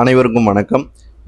அனைவருக்கும் வணக்கம்.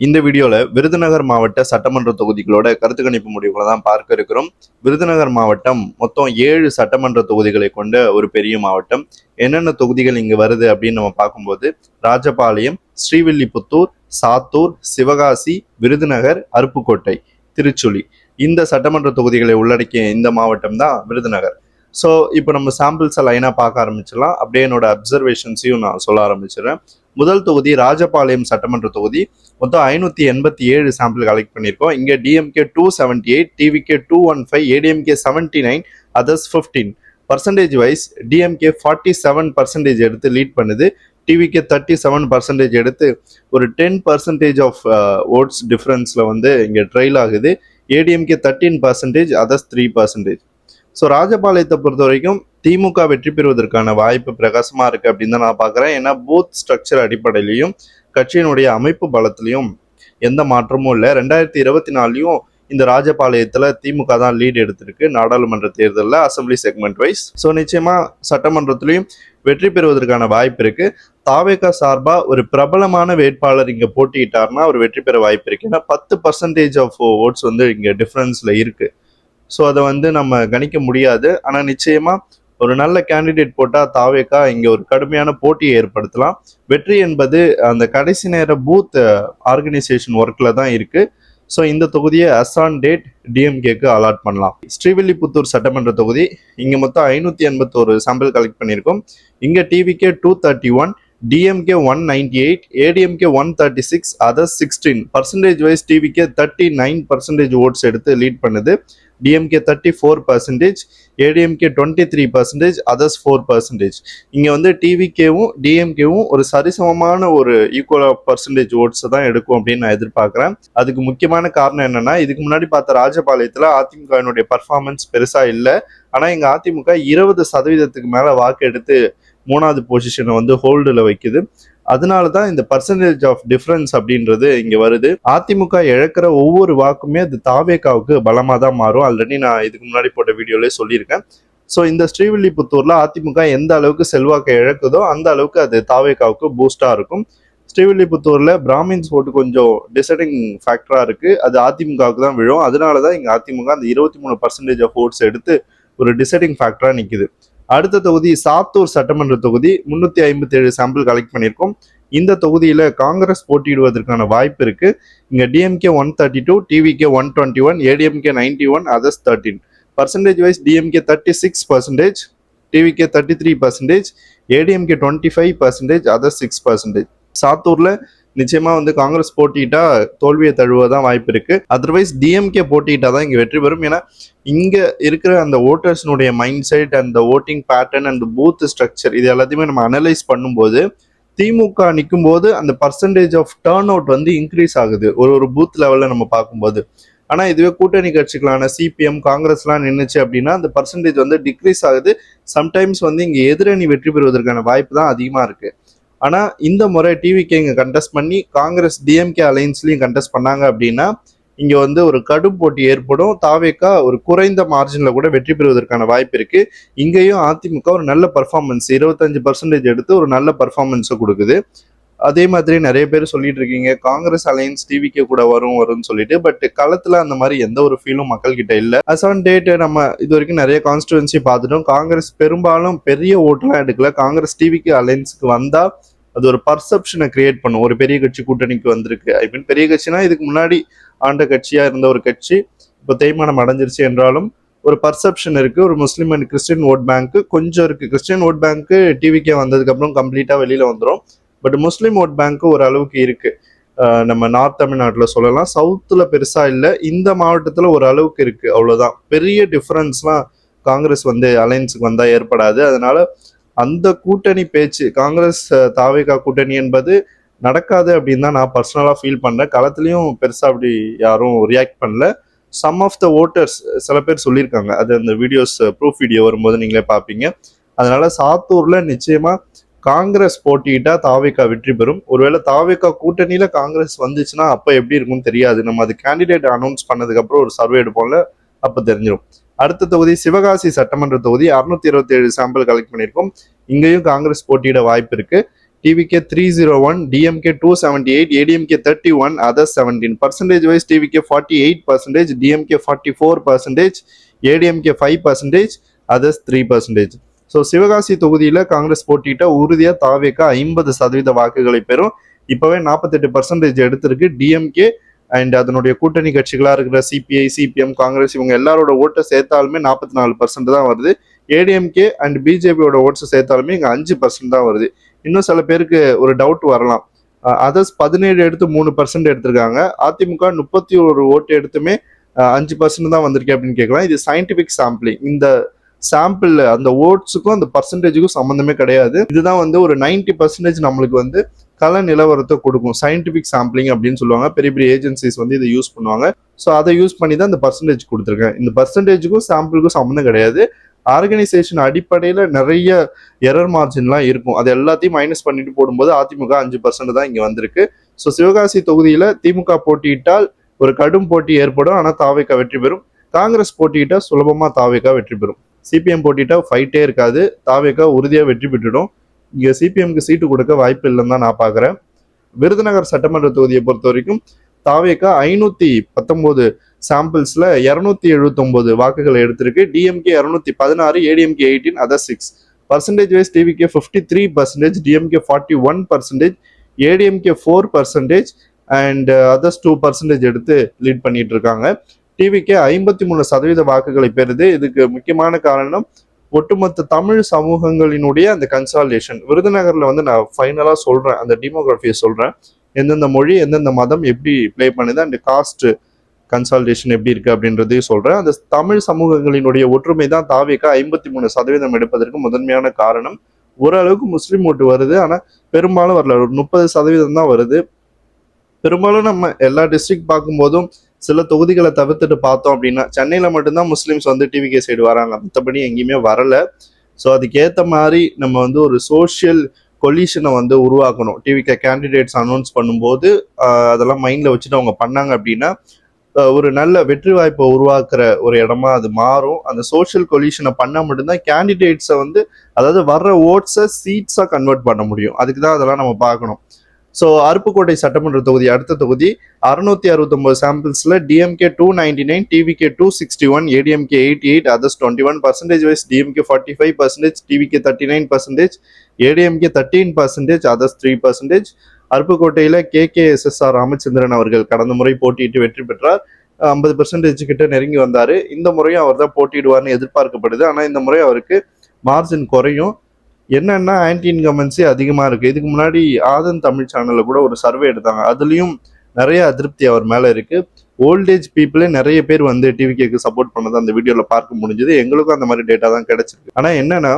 இந்த வீடியோவில் விருதுநகர் மாவட்ட சட்டமன்ற தொகுதிகளோட கருத்து கணிப்பு முடிவுகளை தான் பார்க்க இருக்கிறோம். விருதுநகர் மாவட்டம் மொத்தம் ஏழு சட்டமன்ற தொகுதிகளை கொண்ட ஒரு பெரிய மாவட்டம். என்னென்ன தொகுதிகள் இங்கே வருது அப்படின்னு நம்ம பார்க்கும்போது ராஜபாளையம் ஸ்ரீவில்லிபுத்தூர் சாத்தூர் சிவகாசி விருதுநகர் அருப்புக்கோட்டை திருச்சுழி. இந்த சட்டமன்ற தொகுதிகளை உள்ளடக்கிய இந்த மாவட்டம் தான் விருதுநகர். ஸோ இப்போ நம்ம சாம்பிள்ஸை லைனாக பார்க்க ஆரம்பிச்சிடலாம். அப்படியே என்னோட அப்சர்வேஷன்ஸையும் நான் சொல்ல ஆரம்பிச்சிடுறேன். முதல் தொகுதி ராஜபாளையம் சட்டமன்ற தொகுதி. மொத்தம் ஐநூற்றி எண்பத்தி ஏழு சாம்பிள் கலெக்ட் பண்ணியிருக்கோம். இங்கே DMK two seventy eight TVK two one five ADMK seventy nine others fifteen percentage wise DMK forty seven percentage எடுத்து லீட் பண்ணுது. டிவிகே தேர்ட்டி செவன் பர்சன்டேஜ் எடுத்து ஒரு டென் பர்சன்டேஜ் ஆஃப் ஓட்ஸ் டிஃப்ரென்ஸில் வந்து இங்கே ட்ரைல் ஆகுது. ADMK thirteen percentage others three percentage so ராஜபாளையத்தை பொறுத்த வரைக்கும் திமுக வெற்றி பெறுவதற்கான வாய்ப்பு பிரகாசமாக இருக்குது அப்படின்னு தான் நான் பார்க்குறேன். ஏன்னா பூத் ஸ்ட்ரக்சர் அடிப்படையிலையும் கட்சியினுடைய அமைப்பு பலத்திலையும் எந்த மாற்றமும் இல்லை. ரெண்டாயிரத்தி இருபத்தி நாலுலையும் இந்த ராஜபாளையத்தில் திமுக தான் லீடு எடுத்திருக்கு நாடாளுமன்ற தேர்தலில் அசம்பிளி செக்மெண்ட் வைஸ் ஸோ நிச்சயமா சட்டமன்றத்திலையும் வெற்றி பெறுவதற்கான வாய்ப்பு இருக்கு. தாவேகா சார்பா ஒரு பிரபலமான வேட்பாளர் இங்க போட்டியிட்டார்னா அவர் வெற்றி பெற வாய்ப்பு இருக்கு. ஏன்னா பத்து பர்சன்டேஜ் ஆஃப் ஓட்ஸ் வந்து இங்க டிஃபரன்ஸ்ல இருக்கு. ஸோ அதை வந்து நம்ம கணிக்க முடியாது. ஆனால் நிச்சயமா ஒரு நல்ல கேண்டிடேட் போட்டால் தாவேக்கா இங்கே ஒரு கடுமையான போட்டியை ஏற்படுத்தலாம். வெற்றி என்பது அந்த கடைசி நேர பூத் ஆர்கனைசேஷன் ஒர்க்கில் தான் இருக்குது ஸோ இந்த தொகுதியை அசான் டேட் டிஎம்கேக்கு அலாட் பண்ணலாம். ஸ்ரீவில்லிபுத்தூர் சட்டமன்ற தொகுதி. இங்கே மொத்தம் ஐநூற்றி எண்பத்தோரு சாம்பிள் கலெக்ட் பண்ணியிருக்கோம். இங்கே TVK two thirty one DMK one ninety eight ADMK one thirty six others sixteen percentage wise TVK thirty nine percentage votes எடுத்து லீட் பண்ணுது. DMK thirty four percentage ADMK twenty three percentage others four percentage இங்கே வந்து டிவிகேவும் டிஎம்கேவும் ஒரு சரிசமமான ஒரு equal percentage ஓட்ஸை தான் எடுக்கும் அப்படின்னு நான் எதிர்பார்க்குறேன். அதுக்கு முக்கியமான காரணம் என்னென்னா இதுக்கு முன்னாடி பார்த்த ராஜபாளையத்தில் அதிமுகவினுடைய பர்ஃபார்மன்ஸ் பெருசாக இல்லை. ஆனால் இங்கே அதிமுக இருபது சதவீதத்துக்கு மேலே வாக்கு எடுத்து மூணாவது பொசிஷனை வந்து ஹோல்டில் வைக்குது. அதனால தான் இந்த பர்சன்டேஜ் ஆஃப் டிஃபரன்ஸ் அப்படின்றது இங்கே வருது. அதிமுக இழக்கிற ஒவ்வொரு வாக்குமே அது தாவேக்காவுக்கு பலமாக தான் மாறும். ஆல்ரெடி நான் இதுக்கு முன்னாடி போட்ட வீடியோலேயே சொல்லியிருக்கேன். ஸோ இந்த ஸ்ரீவில்லிபுத்தூரில் அதிமுக எந்த அளவுக்கு செல்வாக்கை இழக்குதோ அந்த அளவுக்கு அது தாவேக்காவுக்கு பூஸ்டாக இருக்கும். ஸ்ரீவில்லிபுத்தூரில் பிராமின்ஸ் ஓட்டு கொஞ்சம் டிசைடிங் ஃபேக்டராக இருக்குது அது அதிமுகவுக்கு தான் விழும். அதனால தான் இங்கே அதிமுக அந்த இருபத்தி மூணு பர்சன்டேஜ் ஆஃப் ஓட்ஸ் எடுத்து ஒரு டிசைடிங் ஃபேக்டராக நிற்கிது அடுத்த தொகுதி சாத்தூர் சட்டமன்ற தொகுதி. முன்னூத்தி ஐம்பத்தி ஏழு சாம்பிள் கலெக்ட் பண்ணியிருக்கோம். இந்த தொகுதியில காங்கிரஸ் போட்டியிடுவதற்கான வாய்ப்பு இருக்கு. இங்க DMK one thirty two TVK one twenty one ADMK ninety one others thirteen percentage wise DMK thirty six percentage TVK thirty three percentage ADMK twenty five percentage other six percentage சாத்தூர்ல நிச்சயமா வந்து காங்கிரஸ் போட்டிட்டா தோல்வியை தழுவதான் வாய்ப்பு இருக்கு. அதர்வைஸ் டிஎம்கே போட்டிட்டா தான் இங்க வெற்றி பெறும். ஏன்னா இங்க இருக்கிற அந்த ஓட்டர்ஸ்னுடைய மைண்ட் செட் அந்த voting pattern and booth structure இது எல்லாத்தையுமே நம்ம அனலைஸ் பண்ணும்போது திமுக நிற்கும் போது அந்த பர்சன்டேஜ் ஆஃப் டேர்ன் அவுட் வந்து இன்க்ரீஸ் ஆகுது. ஒரு ஒரு பூத் லெவல்ல நம்ம பார்க்கும்போது. ஆனால் இதுவே கூட்டணி கட்சிகளான சிபிஎம் காங்கிரஸ்லாம் நின்றுச்சு அப்படின்னா அந்த பர்சன்டேஜ் வந்து டிக்ரீஸ் ஆகுது. சம்டைம்ஸ் வந்து இங்கே எதிரணி வெற்றி பெறுவதற்கான வாய்ப்பு தான் அதிகமாக இருக்குது ஆனால் இந்த முறை டிவிக்கு இங்கே கண்டெஸ்ட் பண்ணி காங்கிரஸ் டிஎம்கே அலைன்ஸ்லயும் கண்டெஸ்ட் பண்ணாங்க அப்படின்னா இங்கே வந்து ஒரு கடும் போட்டி ஏற்படும். தாவேக்கா ஒரு குறைந்த மார்ஜினில் கூட வெற்றி பெறுவதற்கான வாய்ப்பு இருக்குது இங்கேயும் அதிமுக ஒரு நல்ல பர்ஃபார்மன்ஸ் இருபத்தஞ்சு பர்சன்டேஜ் எடுத்து ஒரு நல்ல பர்ஃபார்மன்ஸை கொடுக்குது. அதே மாதிரி நிறைய பேர் சொல்லிட்டு இருக்கீங்க காங்கிரஸ் அலையன்ஸ் டிவிக்கு கூட வரும் வரும்னு சொல்லிட்டு பட் களத்துல அந்த மாதிரி எந்த ஒரு ஃபீலும் மக்கள் கிட்ட இல்ல. அஸ் ஆன் டேட் நம்ம இது வரைக்கும் நிறைய கான்ஸ்டுவன்சி பார்த்துட்டோம். காங்கிரஸ் பெரும்பாலும் பெரிய ஓட்டுலாம் எடுக்கல. காங்கிரஸ் டிவிக்கு அலையன்ஸுக்கு வந்தா அது ஒரு பர்செப்ஷனை கிரியேட் பண்ணும். ஒரு பெரிய கட்சி கூட்டணிக்கு வந்திருக்கு. ஐ மீன் பெரிய கட்சினா இதுக்கு முன்னாடி ஆண்ட கட்சியா இருந்த ஒரு கட்சி இப்போ தேய்மானம் அடைஞ்சிருச்சு என்றாலும் ஒரு பர்செப்ஷன் இருக்கு. ஒரு Muslim and Christian vote bank கொஞ்சம் இருக்கு. கிறிஸ்டின் ஓட் பேங்க் டிவிக்கே வந்ததுக்கு அப்புறம் கம்ப்ளீட்டா வெளியில வந்துடும் பட் முஸ்லீம் ஓட் பேங்க்கு ஒரு அளவுக்கு இருக்கு. நம்ம நார்த் தமிழ்நாட்டில் சொல்லலாம். சவுத்தில் பெருசாக இல்லை. இந்த மாவட்டத்தில் ஒரு அளவுக்கு இருக்கு. அவ்வளோதான் பெரிய டிஃப்ரென்ஸ்லாம் காங்கிரஸ் வந்து அலையன்ஸுக்கு வந்தால் ஏற்படாது. அதனால் அந்த கூட்டணி பேச்சு காங்கிரஸ் தாவேகா கூட்டணி என்பது நடக்காது அப்படின்னு தான் நான் பர்சனலாக ஃபீல் பண்ணேன் களத்துலேயும் பெருசாக அப்படி யாரும் ரியாக்ட் பண்ணல. சம் ஆஃப் த ஓட்டர்ஸ் சில பேர் சொல்லியிருக்காங்க. அது அந்த வீடியோஸ் ப்ரூஃப் வீடியோ வரும்போது நீங்களே பார்ப்பீங்க. அதனால சாத்தூர்ல நிச்சயமா காங்கிரஸ் போட்டியிட்டா தாவேக்கா வெற்றி பெறும். ஒருவேளை தாவேக்கா கூட்டணியில காங்கிரஸ் வந்துச்சுன்னா அப்ப எப்படி இருக்கும்னு தெரியாது. நம்ம அது கேண்டிடேட் அனௌன்ஸ் பண்ணதுக்கு அப்புறம் ஒரு சர்வே எடுப்போம்ல அப்ப தெரிஞ்சிடும் அடுத்த தொகுதி சிவகாசி சட்டமன்ற தொகுதி. அறுநூத்தி இருபத்தி ஏழு சாம்பிள் கலெக்ட் பண்ணியிருக்கோம். இங்கேயும் காங்கிரஸ் போட்டியிட வாய்ப்பு இருக்கு. TVK three zero one DMK two seventy eight ADMK thirty one others seventeen percentage wise TVK forty eight percentage DMK forty four percentage ADMK five percentage others three percentage so Sivakasi தொகுதியில் காங்கிரஸ் போட்டியிட்ட உறுதியாக தாவேக்கா ஐம்பது சதவீத வாக்குகளை பெறும். இப்போவே நாற்பத்தெட்டு percentage எடுத்திருக்கு டிஎம்கே அண்ட் அதனுடைய கூட்டணி கட்சிகளாக இருக்கிற சிபிஐ சிபிஎம் காங்கிரஸ் இவங்க எல்லாரோட ஓட்டை சேர்த்தாலுமே நாற்பத்தி நாலு பர்சன்ட் தான் வருது. ஏடிஎம்கே அண்ட் பிஜேபியோட ஓட்ஸை சேர்த்தாலுமே இங்கே அஞ்சு பர்சன்ட் தான் வருது. இன்னும் சில பேருக்கு ஒரு டவுட் வரலாம். அதர்ஸ் பதினேழு எடுத்து மூணு பர்சன்ட் எடுத்திருக்காங்க. அதிமுக முப்பத்தி ஒரு ஓட்டு எடுத்துமே அஞ்சு பர்சன்ட் தான் வந்திருக்கு அப்படின்னு கேட்கலாம். இது சயின்டிபிக் சாம்பிளிங் இந்த சாம்பிள் அந்த ஓட்ஸுக்கும் அந்த பர்சன்டேஜுக்கும் சம்மந்தமே கிடையாது. இதுதான் வந்து ஒரு 90% பர்சன்டேஜ் நம்மளுக்கு வந்து கல நிலவரத்தை கொடுக்கும். சயின்டிபிக் சாம்பிளிங் அப்படின்னு சொல்லுவாங்க. பெரிய பெரிய ஏஜென்சிஸ் வந்து இதை யூஸ் பண்ணுவாங்க. ஸோ அதை யூஸ் பண்ணி தான் இந்த பர்சன்டேஜ் கொடுத்துருக்கேன். இந்த பர்சன்டேஜுக்கும் சாம்பிளுக்கும் சம்மந்தம் கிடையாது. ஆர்கனைசேஷன் அடிப்படையில் நிறைய எரர் மார்ஜின்லாம் இருக்கும். அது எல்லாத்தையும் மைனஸ் பண்ணிட்டு போடும்போது அதிமுக அஞ்சு பர்சன்ட் தான் இங்கே வந்திருக்கு. ஸோ சிவகாசி தொகுதியில் திமுக போட்டியிட்டால் ஒரு கடும் போட்டி ஏற்படும். ஆனால் தாவேக்கா வெற்றி பெறும். காங்கிரஸ் போட்டியிட்டால் சுலபமாக தாவேக்கா வெற்றி பெறும். சிபிஎம் போட்டிட்டா ஃபைட்டே இருக்காது. தாவேக்கா உறுதியாக வெற்றி பெற்றுடும். இங்கே சிபிஎம்க்கு சீட்டு கொடுக்க வாய்ப்பு இல்லைன்னு தான் நான் பார்க்குறேன் விருதுநகர் சட்டமன்ற தொகுதியை பொறுத்த வரைக்கும் தாவேக்கா ஐநூற்றி பத்தொம்போது சாம்பிள்ஸில் இரநூத்தி எழுபத்தொம்போது வாக்குகளை எடுத்திருக்கு. டிஎம்கே இரநூத்தி பதினாறு ADMK eighteen other six percentage wise TVK fifty three percentage DMK forty one percentage ADMK four percentage and others two percentage எடுத்து லீட் பண்ணிட்டு இருக்காங்க. டிவிக்கே ஐம்பத்தி மூணு சதவீத வாக்குகளை பெறுது. இதுக்கு முக்கியமான காரணம் ஒட்டுமொத்த தமிழ் சமூகங்களினுடைய அந்த கன்சால்டேஷன் விருதுநகர்ல வந்து நான் ஃபைனலா சொல்றேன் அந்த டெமோகிராஃபியை சொல்றேன். எந்தெந்த மொழி எந்தெந்த மதம் எப்படி ப்ளே பண்ணுது அண்ட் காஸ்ட் கன்சால்டேஷன் எப்படி இருக்கு அப்படின்றதையும் சொல்றேன். அந்த தமிழ் சமூகங்களினுடைய ஒற்றுமை தான் தாவிக்கா ஐம்பத்தி மூணு சதவீதம் எடுப்பதற்கு முதன்மையான காரணம். ஓரளவுக்கு முஸ்லீம் ஓட்டு வருது ஆனால் பெரும்பாலும் வரல. ஒரு முப்பது சதவீதம் தான் வருது. பெரும்பாலும் நம்ம எல்லா டிஸ்ட்ரிக்ட் பார்க்கும்போதும் சில தொகுதிகளை தவிர்த்துட்டு பார்த்தோம் அப்படின்னா சென்னையில் மட்டும்தான் முஸ்லீம்ஸ் வந்து டிவிகே சைடு வராங்க. மற்றபடி எங்கேயுமே வரல. ஸோ அதுக்கேற்ற மாதிரி நம்ம வந்து ஒரு சோஷியல் கொலிஷனை வந்து உருவாக்கணும். டிவிக்கு கேண்டிடேட்ஸ் அனௌன்ஸ் பண்ணும்போது அதெல்லாம் மைண்டில் வச்சுட்டு அவங்க பண்ணாங்க அப்படின்னா ஒரு நல்ல வெற்றி வாய்ப்பை உருவாக்குற ஒரு இடமா அது மாறும். அந்த சோஷியல் கொலிஷனை பண்ணால் மட்டும்தான் கேண்டிடேட்ஸை வந்து அதாவது வர்ற ஓட்ஸை சீட்ஸாக கன்வெர்ட் பண்ண முடியும். அதுக்கு தான் அதெல்லாம் நம்ம பார்க்கணும். ஸோ அருப்புக்கோட்டை சட்டமன்ற தொகுதி அடுத்த தொகுதி அறுநூத்தி அறுபத்தொம்பது சாம்பிள்ஸ்ல DMK two ninety nine TVK two sixty one ADMK eighty eight others twenty one percentage wise DMK forty five percentage TVK thirty nine percentage ADMK thirteen percentage others three percentage அருப்புக்கோட்டையில் K K S S R Ramachandran அவர்கள் கடந்த முறை போட்டியிட்டு வெற்றி பெற்றார். ஐம்பது percentage கிட்ட நெருங்கி வந்தார். இந்த முறையும் அவர் தான் போட்டியிடுவார்னு எதிர்பார்க்கப்படுது. ஆனால் இந்த முறை அவருக்கு மார்ஜின் குறையும். என்னென்னா ஆன்டி இன்கமன்சி அதிகமாக இருக்குது இதுக்கு முன்னாடி ஆதன் தமிழ் சேனலில் கூட ஒரு சர்வே எடுத்தாங்க. அதுலேயும் நிறைய அதிருப்தி அவர் மேலே இருக்குது ஓல்டேஜ் பீப்புளே நிறைய பேர் வந்து டிவிகேக்கு சப்போர்ட் பண்ணதை அந்த வீடியோவில் பார்க்க முடிஞ்சது. எங்களுக்கும் அந்த மாதிரி டேட்டா தான் கிடச்சிருக்கு. ஆனால் என்னென்னா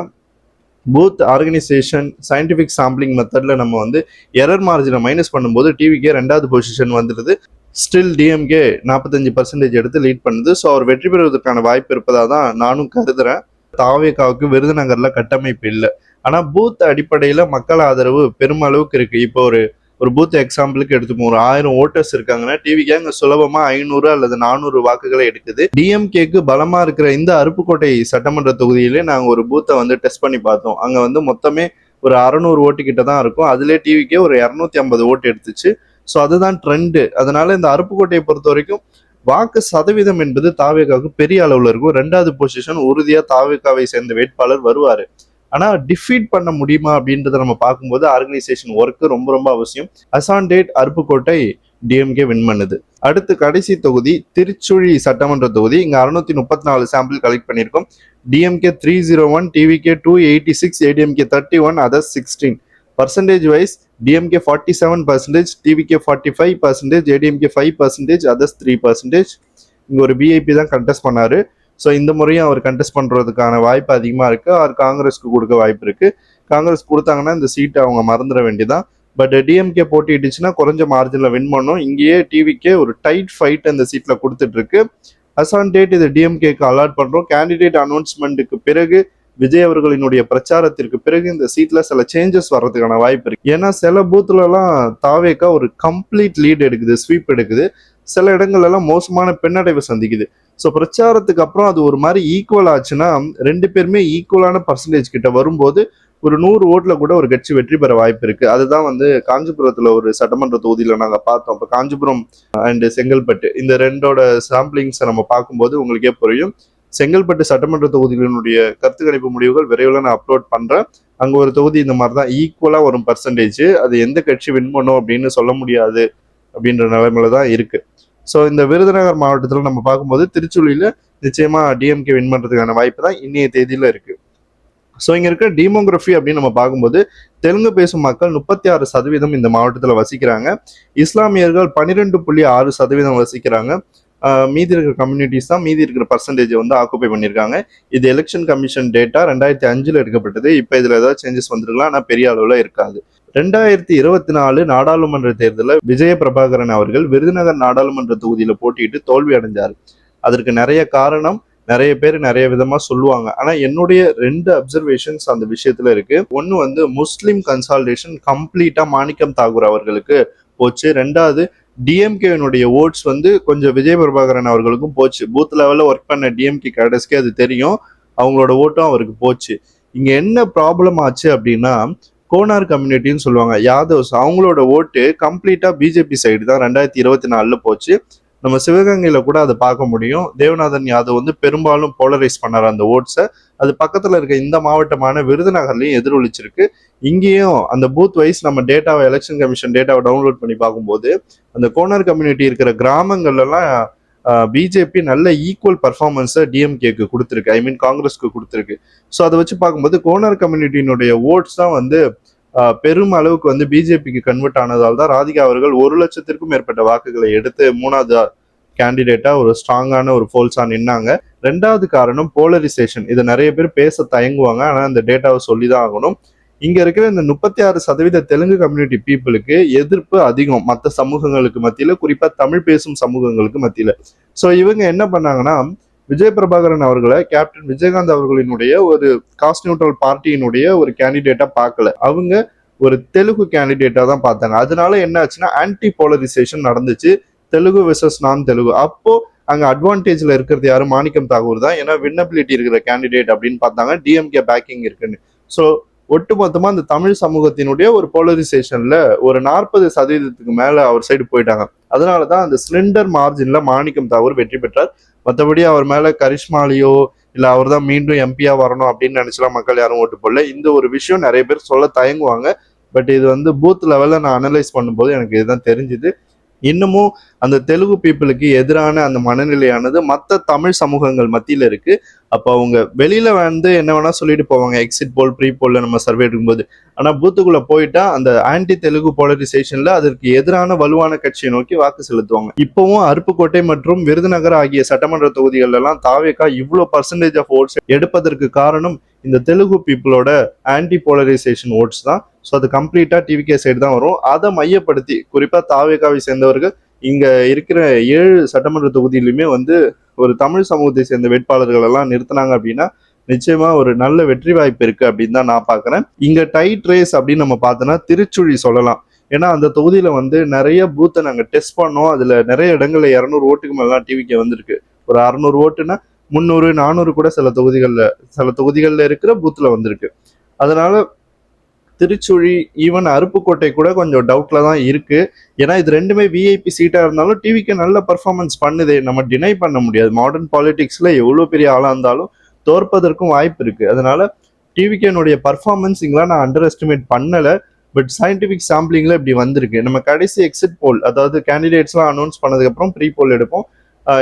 பூத் ஆர்கனைசேஷன் சயின்டிஃபிக் சாம்பிளிங் மெத்தடில் நம்ம வந்து எரர் மார்ஜினை மைனஸ் பண்ணும்போது டிவிக்கே ரெண்டாவது பொசிஷன் வந்துடுது. ஸ்டில் டிஎம்கே நாற்பத்தஞ்சு பர்சன்டேஜ் எடுத்து லீட் பண்ணுது. ஸோ அவர் வெற்றி பெறுவதற்கான வாய்ப்பு இருப்பதாக தான் நானும் கருதுறேன். தாவேக்காவுக்கு விருதுநகரில் கட்டமைப்பு இல்லை. ஆனால் பூத் அடிப்படையில் மக்கள் ஆதரவு பெருமளவுக்கு இருக்கு. இப்போ ஒரு ஒரு பூத் எக்ஸாம்பிளுக்கு எடுத்துப்போம். ஒரு ஆயிரம் ஓட்டர்ஸ் இருக்காங்கன்னா டிவிக்கே அங்கே சுலபமாக ஐநூறு அல்லது நானூறு வாக்குகளை எடுக்குது. டிஎம்கேக்கு பலமாக இருக்கிற இந்த அருப்புக்கோட்டை சட்டமன்ற தொகுதியிலே நாங்கள் ஒரு பூத்தை வந்து டெஸ்ட் பண்ணி பார்த்தோம். அங்கே வந்து மொத்தமே ஒரு அறநூறு ஓட்டு கிட்ட தான் இருக்கும். அதுலேயே டிவிக்கே ஒரு இரநூத்தி ஐம்பது ஓட்டு எடுத்துச்சு. ஸோ அதுதான் ட்ரெண்டு அதனால இந்த அருப்புக்கோட்டையை பொறுத்த வரைக்கும் வாக்கு சதவீதம் என்பது தாவேகாவுக்கு பெரிய அளவில் இருக்கும். ரெண்டாவது பொசிஷன் உறுதியாக தாவேகாவை சேர்ந்த வேட்பாளர் வருவார். ஆனால் டிஃபீட் பண்ண முடியுமா அப்படின்றத நம்ம பார்க்கும்போது ஆர்கனைசேஷன் ஒர்க்கு ரொம்ப ரொம்ப அவசியம். அசான் டேட் அருப்புக்கோட்டை டிஎம்கே வின் பண்ணுது. அடுத்து கடைசி தொகுதி திருச்சுழி சட்டமன்ற தொகுதி. இங்கே அறுநூத்தி முப்பத்தி நாலு சாம்பிள் கலெக்ட் பண்ணியிருக்கோம் DMK three zero one TVK two eighty six ADMK thirty one other sixteen percentage wise DMK forty seven percentage TVK forty five percentage ADMK five percentage others three percentage இங்கே ஒரு PIB தான் contest பண்ணார். So இந்த முறையும் அவர் contest பண்ணுறதுக்கான வாய்ப்பு அதிகமாக இருக்குது அவர் காங்கிரஸ்க்கு கொடுக்க வாய்ப்பு இருக்குது காங்கிரஸ் கொடுத்தாங்கன்னா இந்த சீட்டை அவங்க மறந்துட வேண்டியதான் பட் டிஎம்கே போட்டிட்டுச்சுன்னா குறைஞ்ச மார்ஜினில் வின் பண்ணும் இங்கேயே டிவிக்கே ஒரு டைட் ஃபைட் அந்த சீட்டில் கொடுத்துட்ருக்கு அசான் டேட் இது டிஎம்கேக்கு அலாட் பண்ணுறோம் கேண்டிடேட் அனௌன்ஸ்மெண்ட்டுக்கு பிறகு விஜய் அவர்களினுடைய பிரச்சாரத்திற்கு பிறகு இந்த சீட்ல சில சேஞ்சஸ் வர்றதுக்கான வாய்ப்பு இருக்கு. ஏன்னா சில பூத்துலலாம் தாவேக்கா ஒரு கம்ப்ளீட் லீட் எடுக்குது ஸ்வீப் எடுக்குது. சில இடங்கள்ல எல்லாம் மோசமான பின்னடைவை சந்திக்குது. ஸோ பிரச்சாரத்துக்கு அப்புறம் அது ஒரு மாதிரி ஈக்குவல் ஆச்சுன்னா ரெண்டு பேருமே ஈக்குவலான பர்சன்டேஜ் கிட்ட வரும்போது ஒரு நூறு ஓட்டில் கூட ஒரு கட்சி வெற்றி பெற வாய்ப்பு இருக்கு. அதுதான் வந்து காஞ்சிபுரத்தில் ஒரு சட்டமன்ற தொகுதியில் நாங்கள் பார்த்தோம். இப்போ காஞ்சிபுரம் அண்டு செங்கல்பட்டு இந்த ரெண்டோட சாம்பிளிங்ஸை நம்ம பார்க்கும்போது உங்களுக்கே புரியும். செங்கல்பட்டு சட்டமன்ற தொகுதிகளினுடைய கருத்து கணிப்பு முடிவுகள் விரைவில் நான் அப்லோட் பண்ணுறேன் அங்கே ஒரு தொகுதி இந்த மாதிரி தான் ஈக்குவலாக வரும் பர்சன்டேஜ் அது எந்த கட்சி வின் பண்ணும் அப்படின்னு சொல்ல முடியாது. அப்படின்ற நிலைமையில தான் இருக்கு. ஸோ இந்த விருதுநகர் மாவட்டத்தில் நம்ம பார்க்கும்போது திருச்சுழியில நிச்சயமா டிஎம்கே வின் பண்ணுறதுக்கான வாய்ப்பு தான் இன்னைய தேதியில இருக்கு. ஸோ இங்கே இருக்க டீமோகிராஃபி அப்படின்னு நம்ம பார்க்கும்போது தெலுங்கு பேசும் மக்கள் முப்பத்தி ஆறு சதவீதம் இந்த மாவட்டத்தில் வசிக்கிறாங்க. இஸ்லாமியர்கள் பன்னிரெண்டு புள்ளி ஆறு சதவீதம் வசிக்கிறாங்க. மீதி இருக்கிற கம்யூனிட்டிஸ் தான் மீதி இருக்கிற பர்சன்டேஜ் வந்து ஆக்குப்பை பண்ணியிருக்காங்க. இது எலெக்ஷன் கமிஷன் டேட்டா ரெண்டாயிரத்தி அஞ்சில் எடுக்கப்பட்டது. இப்போ இதில் ஏதாவது சேஞ்சஸ் வந்திருக்கலாம் ஆனால் பெரிய அளவில் இருக்காது. ரெண்டாயிரத்தி இருபத்தி நாலு நாடாளுமன்ற தேர்தலில் விஜய பிரபாகரன் அவர்கள் விருதுநகர் நாடாளுமன்ற தொகுதியில் போட்டியிட்டு தோல்வி அடைஞ்சார். அதற்கு நிறைய காரணம் நிறைய பேர் நிறைய விதமா சொல்லுவாங்க. ஆனா என்னுடைய ரெண்டு அப்சர்வேஷன்ஸ் அந்த விஷயத்துல இருக்கு. ஒன்னு வந்து முஸ்லிம் கன்சால்டேஷன் கம்ப்ளீட்டா மாணிக்கம் தாகூர் அவர்களுக்கு போச்சு. ரெண்டாவது டிஎம்கேனுடைய ஓட்ஸ் வந்து கொஞ்சம் விஜய் பிரபாகரன் அவர்களுக்கும் போச்சு. பூத் லெவல்ல ஒர்க் பண்ண டிஎம்கே கேடஸ்க்கே அது தெரியும். அவங்களோட ஓட்டும் அவருக்கு போச்சு. இங்க என்ன ப்ராப்ளம் ஆச்சு அப்படின்னா கோனார் கம்யூனிட்டின்னு சொல்லுவாங்க. யாதவ்ஸ் அவங்களோட ஓட்டு கம்ப்ளீட்டாக பிஜேபி சைடு தான். ரெண்டாயிரத்தி இருபத்தி நாலில் போச்சு. நம்ம சிவகங்கையில் கூட அதை பார்க்க முடியும். தேவநாதன் யாதவ் வந்து பெரும்பாலும் போலரைஸ் பண்ணார் அந்த ஓட்ஸை. அது பக்கத்தில் இருக்க இந்த மாவட்டமான விருதுநகர்லையும் எதிரொலிச்சிருக்கு. இங்கேயும் அந்த பூத் வைஸ் நம்ம டேட்டாவை எலெக்ஷன் கமிஷன் டேட்டாவை டவுன்லோட் பண்ணி பார்க்கும்போது அந்த கோனர் கம்யூனிட்டி இருக்கிற கிராமங்கள்லாம் பிஜேபி நல்ல ஈக்குவல் பர்ஃபார்மன்ஸை டிஎம்கேக்கு கொடுத்துருக்கு. ஐ மீன் காங்கிரஸ்க்கு கொடுத்துருக்கு. ஸோ அதை வச்சு பார்க்கும்போது கோனர் கம்யூனிட்டியினுடைய ஓட்ஸ் தான் வந்து பெரும் அளவுக்கு வந்து பிஜேபிக்கு கன்வெர்ட் ஆனதால் தான் ராதிகா அவர்கள் ஒரு லட்சத்திற்கும் மேற்பட்ட வாக்குகளை எடுத்து மூணாவது கேண்டிடேட்டா ஒரு ஸ்ட்ராங்கான ஒரு ஃபோல்ஸா நின்னாங்க. ரெண்டாவது காரணம் போலரிசேஷன் இதை நிறைய பேர் பேச தயங்குவாங்க. ஆனா இந்த டேட்டாவை சொல்லி தான் ஆகணும். இங்க இருக்கிற இந்த முப்பத்தி ஆறு சதவீத தெலுங்கு கம்யூனிட்டி பீப்புளுக்கு எதிர்ப்பு அதிகம். மற்ற சமூகங்களுக்கு மத்தியில குறிப்பா தமிழ் பேசும் சமூகங்களுக்கு மத்தியில. சோ இவங்க என்ன பண்ணாங்கன்னா விஜய் பிரபாகரன் அவர்களை கேப்டன் விஜயகாந்த் அவர்களினுடைய ஒரு காஸ்ட் நியூட்ரல் பார்ட்டியினுடைய ஒரு கேண்டிடேட்டா பார்க்கல. அவங்க ஒரு தெலுங்கு கேண்டிடேட்டா தான் பார்த்தாங்க. அதனால என்ன ஆச்சுன்னா ஆன்டி போலரைசேஷன் நடந்துச்சு. தெலுங்கு விசஸ் நான் தெலுங்கு அப்போ அங்க அட்வான்டேஜ்ல இருக்கிறது யாரும் மாணிக்கம் தாகூர் தான். ஏன்னா வின்னபிலிட்டி இருக்கிற கேண்டிடேட் அப்படின்னு பார்த்தாங்க. டிஎம்கே பேக்கிங் இருக்குன்னு. ஸோ ஒட்டுமொத்தமா அந்த தமிழ் சமூகத்தினுடைய ஒரு போலரைசேஷன்ல ஒரு நாற்பது சதவீதத்துக்கு மேல அவர் சைடு போயிட்டாங்க. அதனால தான் அந்த சிலிண்டர் மார்ஜின்ல மாணிக்கம் தாகூர் வெற்றி பெற்றார். மற்றபடி அவர் மேல கரிஷ்மாலியோ இல்ல அவர் தான் மீண்டும் எம்பியா வரணும் அப்படின்னு நினைச்சலாம் மக்கள் யாரும் ஓட்டு போடல. இந்த ஒரு விஷயம் நிறைய பேர் சொல்ல தயங்குவாங்க. பட் இது வந்து பூத் லெவல்ல நான் அனலைஸ் பண்ணும்போது எனக்கு இதுதான் தெரிஞ்சுது. இன்னமும் அந்த தெலுங்கு பீப்புளுக்கு எதிரான அந்த மனநிலையானது மற்ற தமிழ் சமூகங்கள் மத்தியில் இருக்கு. அப்போ அவங்க வெளியில வந்து என்ன வேணா சொல்லிட்டு போவாங்க. எக்ஸிட் போல் ப்ரீ போல்ல நம்ம சர்வே எடுக்கும்போது. ஆனால் பூத்துக்குள்ள போயிட்டா அந்த ஆன்டி தெலுங்கு போலரைசேஷன்ல அதற்கு எதிரான வலுவான கட்சியை நோக்கி வாக்கு செலுத்துவாங்க. இப்பவும் அருப்புக்கோட்டை மற்றும் விருதுநகர் ஆகிய சட்டமன்ற தொகுதிகள் எல்லாம் தாவேக்கா இவ்வளோ பர்சன்டேஜ் ஆஃப் ஓட்ஸ் எடுப்பதற்கு காரணம் இந்த தெலுங்கு பீப்புளோட ஆன்டி போலரைசேஷன் ஓட்ஸ் தான். ஸோ அது கம்ப்ளீட்டா டிவிகே சைடு தான் வரும். அதை மையப்படுத்தி குறிப்பா தாவேக்காவை சேர்ந்தவர்கள் இங்க இருக்கிற ஏழு சட்டமன்ற தொகுதியிலுமே வந்து ஒரு தமிழ் சமூகத்தை சேர்ந்த வேட்பாளர்கள் எல்லாம் நிறுத்தினாங்க அப்படின்னா நிச்சயமா ஒரு நல்ல வெற்றி வாய்ப்பு இருக்கு அப்படின்னு தான் நான் பாக்குறேன். இங்க டைட் ரேஸ் அப்படின்னு நம்ம பார்த்தோன்னா திருச்சுழி சொல்லலாம். ஏன்னா அந்த தொகுதியில வந்து நிறைய பூத்தை நாங்க டெஸ்ட் பண்ணோம். அதுல நிறைய இடங்கள்ல இரநூறு ஓட்டுக்கு மேலாம் டிவிக்கு வந்திருக்கு. ஒரு அறுநூறு ஓட்டுனா முந்நூறு நானூறு கூட சில தொகுதிகளில் சில தொகுதிகளில் இருக்கிற பூத்தில் வந்திருக்கு. அதனால திருச்சுழி ஈவன் அருப்புக்கோட்டை கூட கொஞ்சம் டவுட்ல தான் இருக்கு. ஏன்னா இது ரெண்டுமே விஐபி சீட்டா இருந்தாலும் டிவிக்கு நல்ல பர்ஃபார்மன்ஸ் பண்ணுதே நம்ம டினை பண்ண முடியாது. மாடர்ன் பாலிடிக்ஸ்ல எவ்வளவு பெரிய ஆளா இருந்தாலும் தோற்பதற்கும் வாய்ப்பு இருக்கு. அதனால டிவிக்கேனுடைய பர்ஃபார்மன்ஸ் இங்கெல்லாம் நான் அண்டர் எஸ்டிமேட் பண்ணல. பட் சயின்டிபிக் சாம்பிளிங்ல இப்படி வந்திருக்கு. நம்ம கடைசி எக்ஸிட் போல் அதாவது கேண்டிடேட்ஸ்லாம் அனௌன்ஸ் பண்ணதுக்கப்புறம் ப்ரீ போல் எடுப்போம்.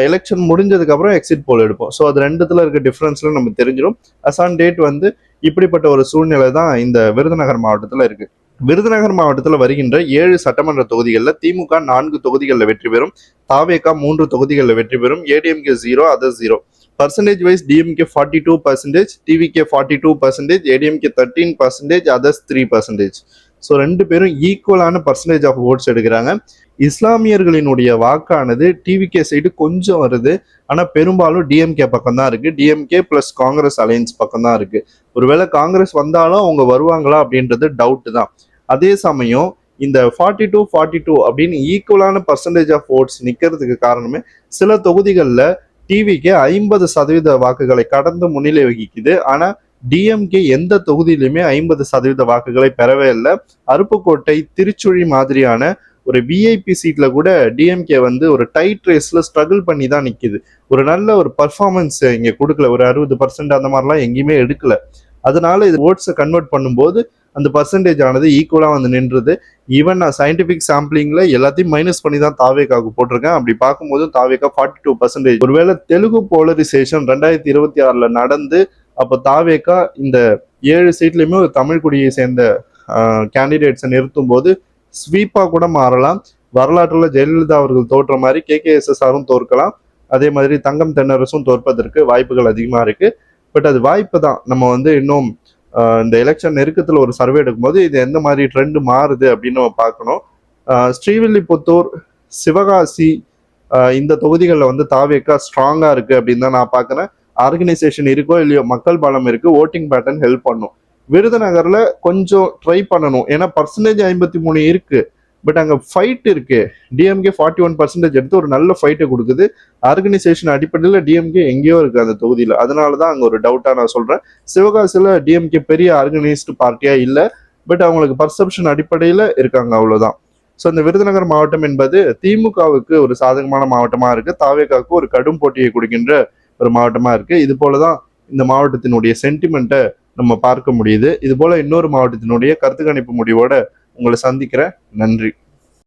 எலெக்ஷன் முடிஞ்சதுக்கப்புறம் எக்ஸிட் போல் எடுப்போம். ஸோ அது ரெண்டுத்தில் இருக்க டிஃபரன்ஸ்ல நம்ம தெரிஞ்சிடும் அசான் டேட் வந்து இப்படிப்பட்ட ஒரு சூழ்நிலை தான் இந்த விருதுநகர் மாவட்டத்தில் இருக்குது விருதுநகர் மாவட்டத்தில் வருகின்ற ஏழு சட்டமன்ற தொகுதிகளில் திமுக நான்கு தொகுதிகளில் வெற்றி பெறும். தாவேகா மூன்று தொகுதிகளில் வெற்றி பெறும். ADMK zero other zero percentage wise DMK forty two percentage TVK forty two percentage ADMK thirteen percentage others three percentage so ரெண்டு பேரும் ஈக்குவலான பர்சன்டேஜ் ஆஃப் ஓட்ஸ் எடுக்கிறாங்க. இஸ்லாமியர்களினுடைய வாக்கானது டிவிகே சைடு கொஞ்சம் வருது. ஆனால் பெரும்பாலும் டிஎம்கே பக்கம் தான் இருக்குது டிஎம்கே ப்ளஸ் காங்கிரஸ் அலையன்ஸ் பக்கம் தான் இருக்குது ஒருவேளை காங்கிரஸ் வந்தாலும் அவங்க வருவாங்களா அப்படின்றது டவுட்டு தான். அதே சமயம் இந்த ஃபார்ட்டி டூ ஃபார்ட்டி டூ அப்படின்னு ஈக்குவலான பர்சன்டேஜ் ஆஃப் ஓட்ஸ் நிற்கிறதுக்கு காரணமே சில தொகுதிகளில் டிவிக்கு ஐம்பது சதவீத வாக்குகளை கடந்து முன்னிலை வகிக்குது. ஆனால் டிஎம்கே எந்த தொகுதியிலுமே ஐம்பது சதவீத வாக்குகளை பெறவே இல்லை. அருப்புக்கோட்டை திருச்சுழி மாதிரியான ஒரு விஐபி சீட்ல கூட டிஎம்கே வந்து ஒரு டைட் ரேஸ்ல ஸ்ட்ரகிள் பண்ணி தான் நிக்குது. ஒரு நல்ல ஒரு பர்ஃபார்மன்ஸ் இங்க கொடுக்கல. ஒரு அறுபது பர்சன்ட் அந்த மாதிரிலாம் எங்கேயுமே எடுக்கல. அதனால இது ஓட்ஸை கன்வெர்ட் பண்ணும்போது அந்த பர்சன்டேஜ் ஆனது ஈக்குவலாக வந்து நின்றுது. ஈவன் நான் சயின்டிஃபிக் சாம்பிளிங்கில் எல்லாத்தையும் மைனஸ் பண்ணி தான் தாவேக்காவுக்கு போட்டிருக்கேன். அப்படி பார்க்கும்போது தாவேக்கா ஃபார்ட்டி டூ பர்சன்டேஜ் ஒருவேளை தெலுங்கு போலரிசேஷன் ரெண்டாயிரத்தி இருபத்தி ஆறில் நடந்து அப்போ தாவேக்கா இந்த ஏழு சீட்லையுமே ஒரு தமிழ் குடியை சேர்ந்த கேண்டிடேட்ஸை நிறுத்தும் போது ஸ்வீப்பாக கூட மாறலாம். வரலாற்றில் ஜெயலலிதா அவர்கள் தோற்ற மாதிரி கேகேஎஸ்எஸ்ஆரும் தோற்கலாம். அதே மாதிரி தங்கம் தென்னரசும் தோற்பதற்கு வாய்ப்புகள் அதிகமாக இருக்கு. பட் அது வாய்ப்பு தான். நம்ம வந்து இன்னும் இந்த எலெக்ஷன் நெருக்கத்தில் ஒரு சர்வே எடுக்கும்போது இது எந்த மாதிரி ட்ரெண்டு மாறுது அப்படின்னு நம்ம பார்க்கணும். ஸ்ரீவில்லிபுத்தூர் சிவகாசி இந்த தொகுதிகளில் வந்து தாவேக்கா ஸ்ட்ராங்காக இருக்குது அப்படின்னு தான் நான் பார்க்குறேன். ஆர்கனைசேஷன் இருக்கோ இல்லையோ மக்கள் பலம் இருக்கு ஓட்டிங் பேட்டர்ன் ஹெல்ப் பண்ணும். விருதுநகர்ல கொஞ்சம் ட்ரை பண்ணணும். ஏன்னா பர்சன்டேஜ் ஐம்பத்தி மூணு இருக்கு. பட் அங்க ஃபைட் இருக்கு. டிஎம்கே ஃபார்ட்டி ஒன் பர்சன்டேஜ் எடுத்து ஒரு நல்ல ஃபைட்டை கொடுக்குது. ஆர்கனைசேஷன் அடிப்படையில் டிஎம்கே எங்கேயோ இருக்கு அந்த தொகுதியில். அதனால தான் அங்கே ஒரு டவுட்டாக நான் சொல்றேன். சிவகாசியில் டிஎம்கே பெரிய ஆர்கனைஸ்டு பார்ட்டியா இல்லை. பட் அவங்களுக்கு பர்செப்ஷன் அடிப்படையில் இருக்காங்க அவ்வளோதான் ஸோ இந்த விருதுநகர் மாவட்டம் என்பது திமுகவுக்கு ஒரு சாதகமான மாவட்டமா இருக்கு. தாவேக்காவுக்கு ஒரு கடும் போட்டியை கொடுக்கின்ற ஒரு மாவட்டமாக இருக்குது இது போலதான் இந்த மாவட்டத்தினுடைய சென்டிமெண்ட்டை நம்ம பார்க்க முடியுது. இது போல இன்னொரு மாவட்டத்தினுடைய கருத்து கணிப்பு முடிவோட உங்களை சந்திக்கிறேன். நன்றி.